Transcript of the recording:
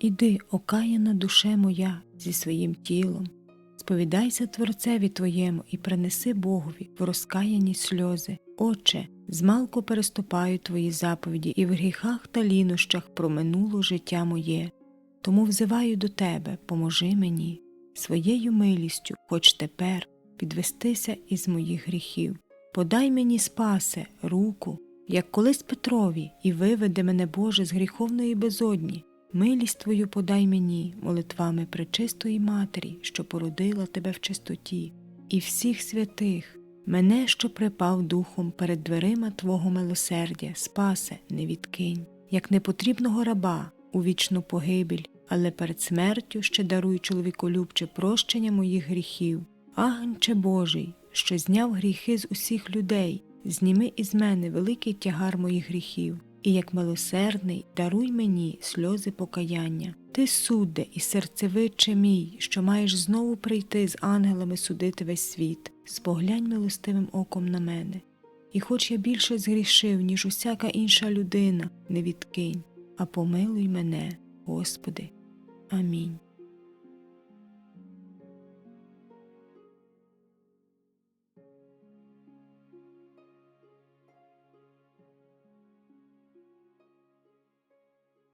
Іди, окаяна душе моя, зі своїм тілом, сповідайся Творцеві Твоєму і принеси Богові в розкаяні сльози. Отче, змалку переступаю Твої заповіді і в гріхах та лінощах проминуло життя моє. Тому взиваю до Тебе, поможи мені, своєю милістю, хоч тепер, підвестися із моїх гріхів. Подай мені, спасе, руку, як колись Петрові, і виведи мене, Боже, з гріховної безодні. Милість Твою подай мені, молитвами пречистої Матері, що породила Тебе в чистоті, і всіх святих, мене, що припав духом перед дверима Твого милосердя, спасе, не відкинь, як непотрібного раба у вічну погибель, але перед смертю ще даруй чоловіколюбче прощення моїх гріхів. Агнче Божий, що зняв гріхи з усіх людей, зніми із мене великий тягар моїх гріхів, і як милосердний даруй мені сльози покаяння. Ти судде і серцевиче мій, що маєш знову прийти з ангелами судити весь світ, споглянь милостивим оком на мене. І хоч я більше згрішив, ніж усяка інша людина, не відкинь, а помилуй мене, Господи. Амінь.